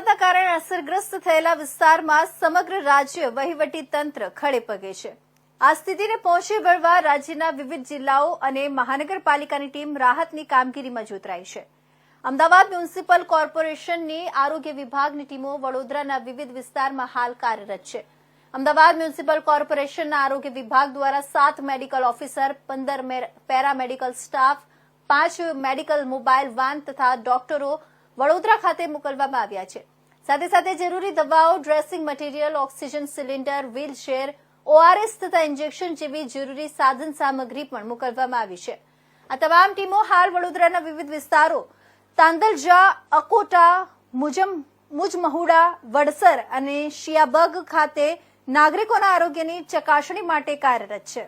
અમદાવાદના કારણે અસરગ્રસ્ત થયેલા વિસ્તારમાં સમગ્ર રાજ્ય વહીવટી તંત્ર ખડે પગે છે. આ સ્થિતિને પહોંચી વળવા રાજ્યના વિવિધ જિલ્લાઓ અને મહાનગરપાલિકાની ટીમ રાહતની કામગીરીમાં જોતરાઈ છે. અમદાવાદ મ્યુનિસિપલ કોર્પોરેશનની આરોગ્ય વિભાગની ટીમો વડોદરાના વિવિધ વિસ્તારમાં હાલ કાર્યરત છે. અમદાવાદ મ્યુનિસિપલ કોર્પોરેશનના આરોગ્ય વિભાગ દ્વારા સાત મેડિકલ ઓફિસર, પંદર પેરામેડિકલ સ્ટાફ, પાંચ મેડિકલ મોબાઈલ વાન તથા ડોક્ટરો વડોદરા ખાતે મોકલવામાં આવ્યા છે. સાથે સાથે જરૂરી દવાઓ, dressing material, oxygen cylinder wheelchair ORS તથા ઇન્જેક્શન જેવી જરૂરી સાધન સામગ્રી પણ મોકલવામાં આવી છે. આ તમામ ટીમો હાલ વડોદરાના વિવિધ વિસ્તારો તાંદલજા, અકોટા, મુજમ, મુજમહુડા, વડસર અને શિયાબગ ખાતે નાગરિકોના આરોગ્યની ચકાસણી માટે કાર્યરત છે.